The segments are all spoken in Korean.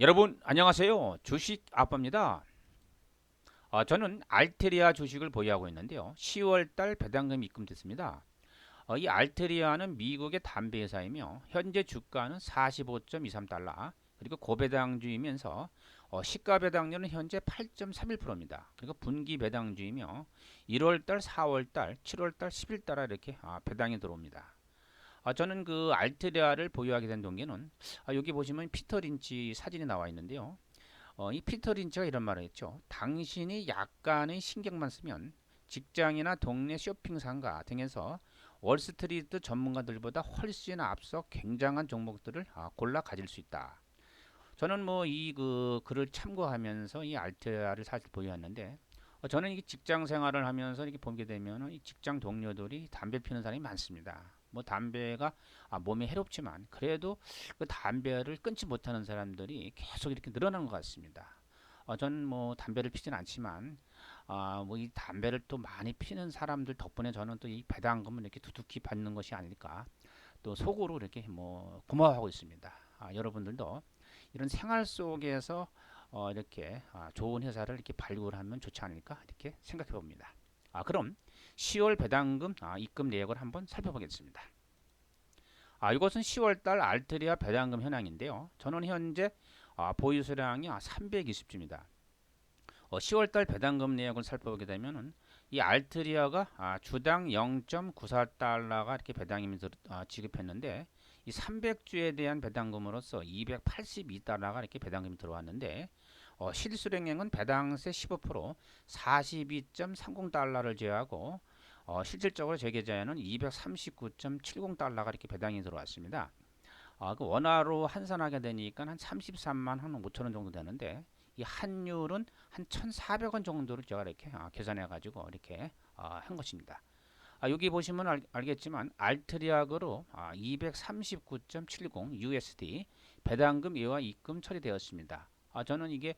여러분 안녕하세요. 주식 아빠입니다. 아, 저는 알테리아 주식을 보유하고 있는데요. 10월달 배당금 입금됐습니다. 어, 이 알테리아는 미국의 담배 회사이며 현재 주가는 45.23달러 그리고 고배당주이면서 어, 시가 배당률은 현재 8.31%입니다. 그리고 분기 배당주이며 1월달, 4월달, 7월달, 10일달 이렇게 아, 배당이 들어옵니다. 아, 저는 그 알테리아를 보유하게 된 동기는 아, 여기 보시면 피터 린치 사진이 나와 있는데요. 어, 이 피터 린치가 이런 말을 했죠. 당신이 약간의 신경만 쓰면 직장이나 동네 쇼핑상가 등에서 월스트리트 전문가들보다 훨씬 앞서 굉장한 종목들을 아, 골라 가질 수 있다. 저는 뭐 이 그 글을 참고하면서 이 알테리아를 사실 보유했는데 어, 저는 이 직장 생활을 하면서 이렇게 보게 되면 이 직장 동료들이 담배 피우는 사람이 많습니다. 뭐 담배가 아, 몸에 해롭지만 그래도 그 담배를 끊지 못하는 사람들이 계속 이렇게 늘어나는 것 같습니다. 어, 저는 뭐 담배를 피진 않지만 아, 뭐 이 담배를 또 많이 피는 사람들 덕분에 저는 또 이 배당금을 이렇게 두둑히 받는 것이 아닐까 또 속으로 이렇게 뭐 고마워하고 있습니다. 아, 여러분들도 이런 생활 속에서 어, 이렇게 아, 좋은 회사를 이렇게 발굴하면 좋지 않을까 이렇게 생각해 봅니다. 아, 그럼 10월 배당금 아, 입금 내역을 한번 살펴보겠습니다. 아, 이것은 10월달 알트리아 배당금 현황인데요. 저는 현재 아, 보유 수량이 320주입니다. 어, 10월달 배당금 내역을 살펴보게 되면은 이 알트리아가 아, 주당 0.94달러가 이렇게 배당금이 들, 아, 지급했는데 이 300주에 대한 배당금으로서 282달러가 이렇게 배당금이 들어왔는데 어, 실수령액은 배당세 15% 42.30달러를 제외하고 어, 실질적으로 제 계좌에는 239.70달러가 이렇게 배당이 들어왔습니다. 아, 그 원화로 환산하게 되니까 한 33만 한 5천 원 정도 되는데 이 환율은 한 1,400원 정도를 제가 이렇게 아, 계산해 가지고 이렇게 아, 한 것입니다. 아, 여기 보시면 알, 알겠지만 알트리아그로 아, 239.70 USD 배당금 예와 입금 처리되었습니다. 아, 저는 이게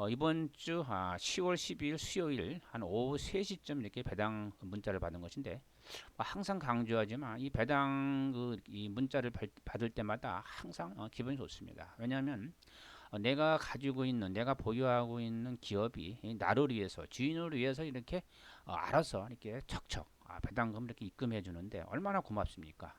어, 이번 주 아, 10월 12일 수요일 한 오후 3시쯤 이렇게 배당 문자를 받은 것인데 뭐 항상 강조하지만 이 배당 그 이 문자를 받, 받을 때마다 항상 어, 기분이 좋습니다. 왜냐하면 어, 내가 가지고 있는 내가 보유하고 있는 기업이 이 나를 위해서 주인을 위해서 이렇게 어, 알아서 이렇게 척척 아, 배당금 이렇게 입금해 주는데 얼마나 고맙습니까?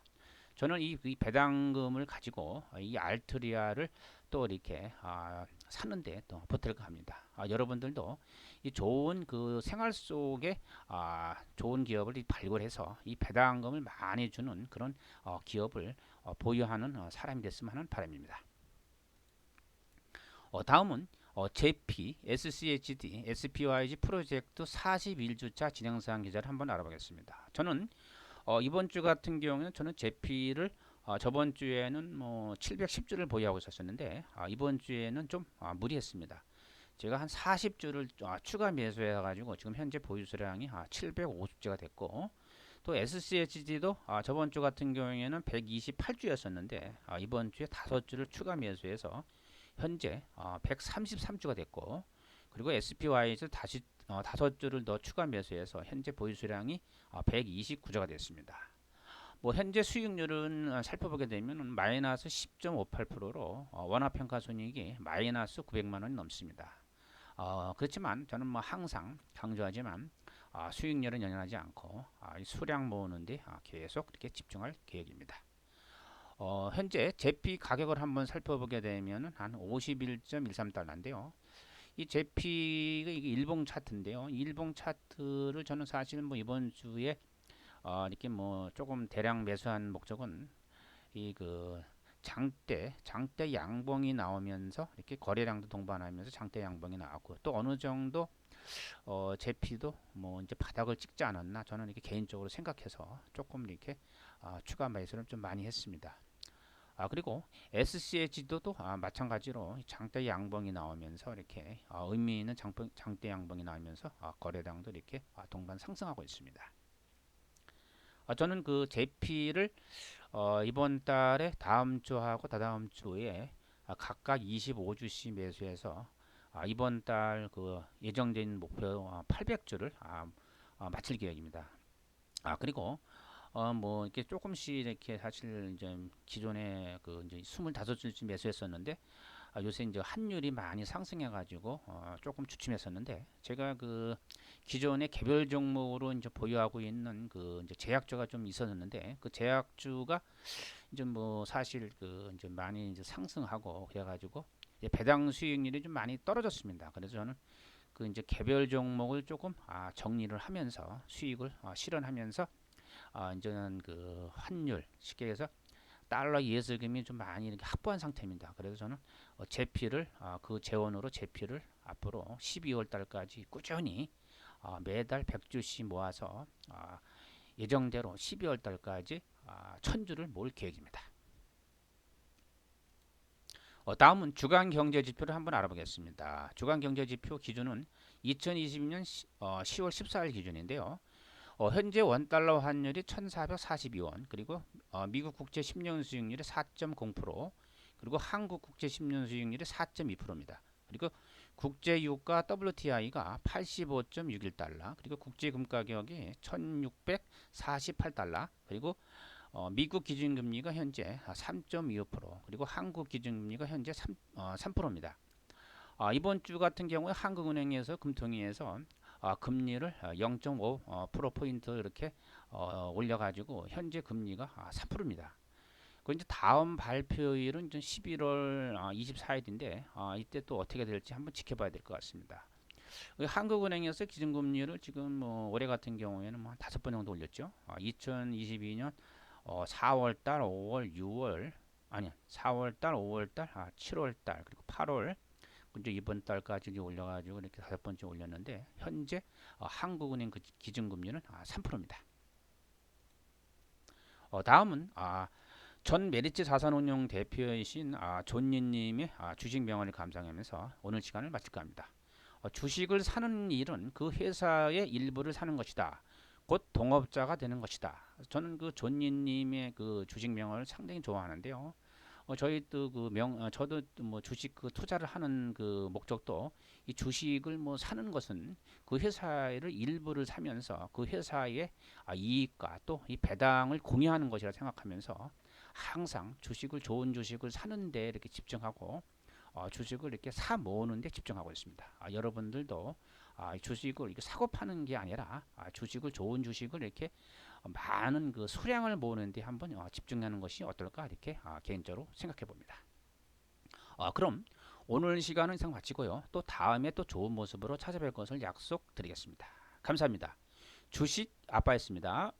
저는 이, 이 배당금을 가지고 이 알트리아를 또 이렇게 아, 사는데 또 보탤까 합니다. 아, 여러분들도 이 좋은 그 생활 속에 아, 좋은 기업을 이 발굴해서 이 배당금을 많이 주는 그런 어, 기업을 어, 보유하는 어, 사람이 됐으면 하는 바람입니다. 어, 다음은 어, JP, SCHD, SPYG 프로젝트 41주차 진행사항 기자를 한번 알아보겠습니다. 저는 어, 이번 주 같은 경우는 저는 JP를 어, 저번 주에는 뭐 710주를 보유하고 있었는데 아, 이번 주에는 좀 아, 무리했습니다. 제가 한 40주를 아, 추가 매수해 가지고 지금 현재 보유 수량이 아, 750주가 됐고 또 SCHD도 아, 저번 주 같은 경우에는 128주였었는데 아, 이번 주에 5주를 추가 매수해서 현재 어, 133주가 됐고 그리고 SPY에서 다시 어, 5주를 더 추가 매수해서 현재 보유 수량이 어, 129주가 됐습니다. 뭐 현재 수익률은 어, 살펴보게 되면 마이너스 10.58%로 어, 원화평가 손익이 마이너스 900만 원이 넘습니다. 어, 그렇지만 저는 뭐 항상 강조하지만 어, 수익률은 연연하지 않고 어, 수량 모으는데 어, 계속 이렇게 집중할 계획입니다. 어, 현재 제피 가격을 한번 살펴보게 되면 한 51.13달러인데요. 이 제피가 이게 일봉 차트인데요. 일봉 차트를 저는 사실 뭐 이번 주에 어, 이렇게 뭐 조금 대량 매수한 목적은 이 그 장대 장대 양봉이 나오면서 이렇게 거래량도 동반하면서 장대 양봉이 나왔고 또 어느 정도 어 제피도 뭐 이제 바닥을 찍지 않았나 저는 이렇게 개인적으로 생각해서 조금 이렇게 어, 추가 매수를 좀 많이 했습니다. 아 그리고 SCH도 또 아, 마찬가지로 장대 양봉이 나오면서 이렇게 아, 의미 있는 장봉, 장대 양봉이 나오면서 아, 거래량도 이렇게 아, 동반 상승하고 있습니다. 아, 저는 그 JP를 어, 이번 달에 다음 주하고 다다음 주에 아, 각각 25주씩 매수해서 아, 이번 달 그 예정된 목표 아, 800주를 아, 아, 마칠 계획입니다. 아 그리고 어 뭐 이렇게 조금씩 이렇게 사실 이제 기존에 그 이제 25주쯤 매수했었는데 아, 요새 이제 환율이 많이 상승해가지고 어, 조금 주춤했었는데 제가 그 기존의 개별 종목으로 이제 보유하고 있는 그 이제 제약주가 좀 있었는데 그 제약주가 이제 뭐 사실 그 이제 많이 이제 상승하고 그래가지고 배당 수익률이 좀 많이 떨어졌습니다. 그래서 저는 그 이제 개별 종목을 조금 아, 정리를 하면서 수익을 아, 실현하면서 아, 이제는 그 환율 쉽게 해서 달러 예수금이 좀 많이 이렇게 확보한 상태입니다. 그래서 저는 어, 제피를 아, 그 재원으로 제피를 앞으로 12월 달까지 꾸준히 아, 매달 100주씩 모아서 아, 예정대로 12월 달까지 아, 1000주를 모을 계획입니다. 어, 다음은 주간 경제 지표를 한번 알아보겠습니다. 주간 경제 지표 기준은 2022년 시, 어, 10월 14일 기준인데요. 어, 현재 원달러 환율이 1,442원, 그리고 어, 미국 국제 10년 수익률이 4.0%, 그리고 한국 국제 10년 수익률이 4.2%입니다. 그리고 국제 유가 WTI가 85.61달러, 그리고 국제 금 가격이 1,648달러, 그리고 어, 미국 기준금리가 현재 3.25%, 그리고 한국 기준금리가 현재 3, 어, 3%입니다. 아, 이번 주 같은 경우에 한국은행에서 금통위에서 아, 금리를 0.5 어, 프로포인트 이렇게 어, 올려가지고 현재 금리가 아, 3%입니다. 그 이제 다음 발표일은 이제 11월 아, 24일인데 아, 이때 또 어떻게 될지 한번 지켜봐야 될 것 같습니다. 그 한국은행에서 기준금리를 지금 뭐 올해 같은 경우에는 뭐한 다섯 번 정도 올렸죠. 아, 2022년 어, 4월달, 5월, 6월 아니 4월달, 5월달, 아, 7월달 그리고 8월 이제 이번 달까지 올려가지고 이렇게 다섯 번째 올렸는데 현재 어, 한국은행 그 기준금리는 아, 3%입니다. 어, 다음은 아, 전 메리츠 자산운용 대표이신 아, 존니님의 아, 주식 명언을 감상하면서 오늘 시간을 마칠까 합니다. 어, 주식을 사는 일은 그 회사의 일부를 사는 것이다. 곧 동업자가 되는 것이다. 저는 그 존니님의 그 주식 명언을 상당히 좋아하는데요. 어, 저희 또그 명, 어, 저도 뭐 주식 그 투자를 하는 그 목적도 이 주식을 뭐 사는 것은 그 회사를 일부를 사면서 그 회사의 아, 이익과 또 이 배당을 공유하는 것이라 생각하면서 항상 주식을 좋은 주식을 사는데 이렇게 집중하고 어, 주식을 이렇게 사 모으는데 집중하고 있습니다. 아, 여러분들도 아, 주식을 이렇게 사고 파는 게 아니라 아, 주식을 좋은 주식을 이렇게 많은 그 수량을 모으는데 한번 어, 집중하는 것이 어떨까 이렇게 아, 개인적으로 생각해 봅니다. 아, 그럼 오늘 시간은 이상 마치고요. 또 다음에 또 좋은 모습으로 찾아뵐 것을 약속드리겠습니다. 감사합니다. 주식 아빠였습니다.